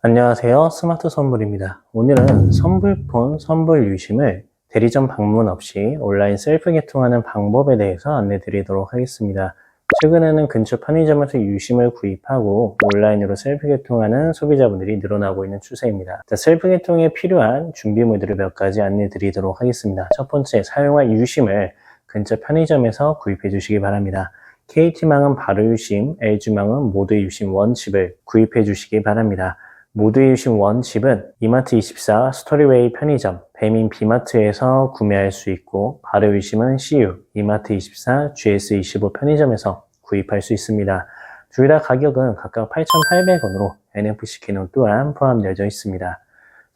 안녕하세요. 스마트 선물입니다. 오늘은 선불폰, 선불 유심을 대리점 방문 없이 온라인 셀프 개통하는 방법에 대해서 안내 드리도록 하겠습니다. 최근에는 근처 편의점에서 유심을 구입하고 온라인으로 셀프 개통하는 소비자분들이 늘어나고 있는 추세입니다. 자, 셀프 개통에 필요한 준비물들을 몇 가지 안내 드리도록 하겠습니다. 첫 번째, 사용할 유심을 근처 편의점에서 구입해 주시기 바랍니다. KT망은 바로 유심, LG망은 모두 유심 원칩을 구입해 주시기 바랍니다. 유심 원칩은 이마트24, 스토리웨이 편의점, 배민 비마트에서 구매할 수 있고 유심은 CU, 이마트24, GS25 편의점에서 구입할 수 있습니다. 둘 다 가격은 각각 8,800원으로 NFC 기능 또한 포함되어 있습니다.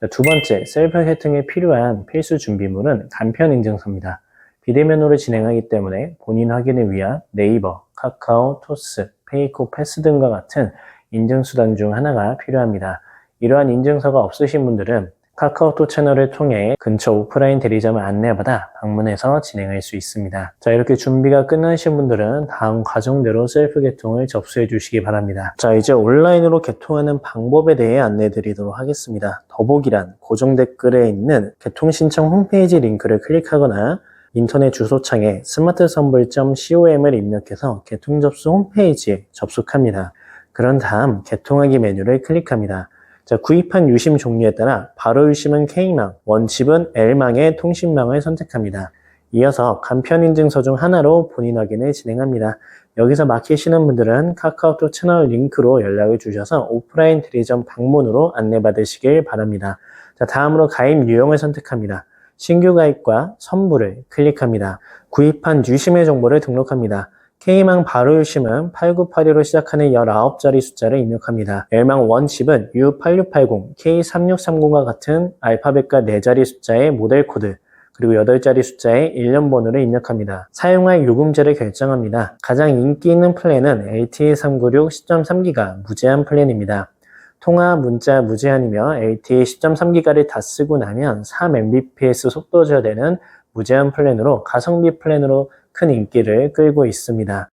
자, 두 번째, 셀프 개통에 필요한 필수 준비물은 간편 인증서입니다. 비대면으로 진행하기 때문에 본인 확인을 위한 네이버, 카카오, 토스, 페이코, 패스 등과 같은 인증수단 중 하나가 필요합니다. 이러한 인증서가 없으신 분들은 카카오톡 채널을 통해 근처 오프라인 대리점을 안내받아 방문해서 진행할 수 있습니다. 자, 이렇게 준비가 끝나신 분들은 다음 과정대로 셀프 개통을 접수해 주시기 바랍니다. 자, 이제 온라인으로 개통하는 방법에 대해 안내 드리도록 하겠습니다. 더보기란 고정 댓글에 있는 개통 신청 홈페이지 링크를 클릭하거나 인터넷 주소창에 스마트선불.com을 입력해서 개통 접수 홈페이지에 접속합니다. 그런 다음 개통하기 메뉴를 클릭합니다. 자, 구입한 유심 종류에 따라 바로 유심은 K망, 원칩은 L망의 통신망을 선택합니다. 이어서 간편인증서 중 하나로 본인 확인을 진행합니다. 여기서 막히시는 분들은 카카오톡 채널 링크로 연락을 주셔서 오프라인 대리점 방문으로 안내받으시길 바랍니다. 자, 다음으로 가입 유형을 선택합니다. 신규 가입과 선불을 클릭합니다. 구입한 유심의 정보를 등록합니다. K망 바로 유심은 8982로 시작하는 19자리 숫자를 입력합니다. L망 원칩은 U8680, K3630과 같은 알파벳과 4자리 숫자의 모델 코드, 그리고 8자리 숫자의 1년 번호를 입력합니다. 사용할 요금제를 결정합니다. 가장 인기 있는 플랜은 LTE 396 10.3기가 무제한 플랜입니다. 통화, 문자 무제한이며 LTE 10.3기가를 다 쓰고 나면 3mbps 속도 저하되는 무제한 플랜으로 가성비 플랜으로 큰 인기를 끌고 있습니다.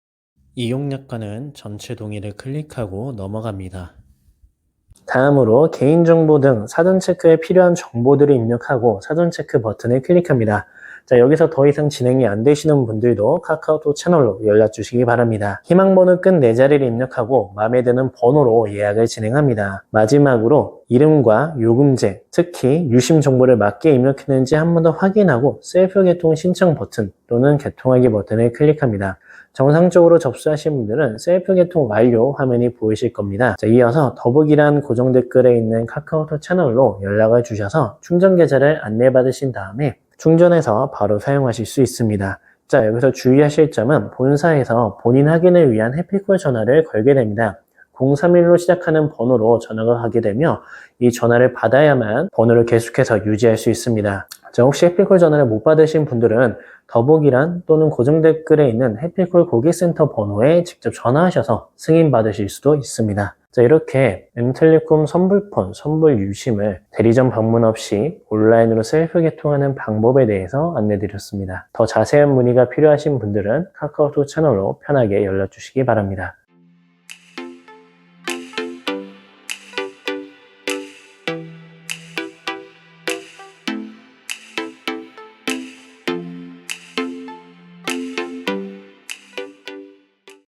이용약관은 전체 동의를 클릭하고 넘어갑니다. 다음으로 개인정보 등 사전 체크에 필요한 정보들을 입력하고 사전 체크 버튼을 클릭합니다. 자, 여기서 더 이상 진행이 안 되시는 분들도 카카오톡 채널로 연락 주시기 바랍니다. 희망번호 끝 4자리를 입력하고 마음에 드는 번호로 예약을 진행합니다. 마지막으로 이름과 요금제, 특히 유심 정보를 맞게 입력했는지 한 번 더 확인하고 셀프 개통 신청 버튼 또는 개통하기 버튼을 클릭합니다. 정상적으로 접수하신 분들은 셀프 개통 완료 화면이 보이실 겁니다. 자, 이어서 더보기란 고정 댓글에 있는 카카오톡 채널로 연락을 주셔서 충전 계좌를 안내받으신 다음에 충전해서 바로 사용하실 수 있습니다. 자, 여기서 주의하실 점은 본사에서 본인 확인을 위한 해피콜 전화를 걸게 됩니다. 031로 시작하는 번호로 전화가 가게 되며 이 전화를 받아야만 번호를 계속해서 유지할 수 있습니다. 자, 혹시 해피콜 전화를 못 받으신 분들은 더보기란 또는 고정 댓글에 있는 해피콜 고객센터 번호에 직접 전화하셔서 승인 받으실 수도 있습니다. 자, 이렇게 M텔레콤 선불폰, 선불 유심을 대리점 방문 없이 온라인으로 셀프 개통하는 방법에 대해서 안내드렸습니다. 더 자세한 문의가 필요하신 분들은 카카오톡 채널로 편하게 연락 주시기 바랍니다.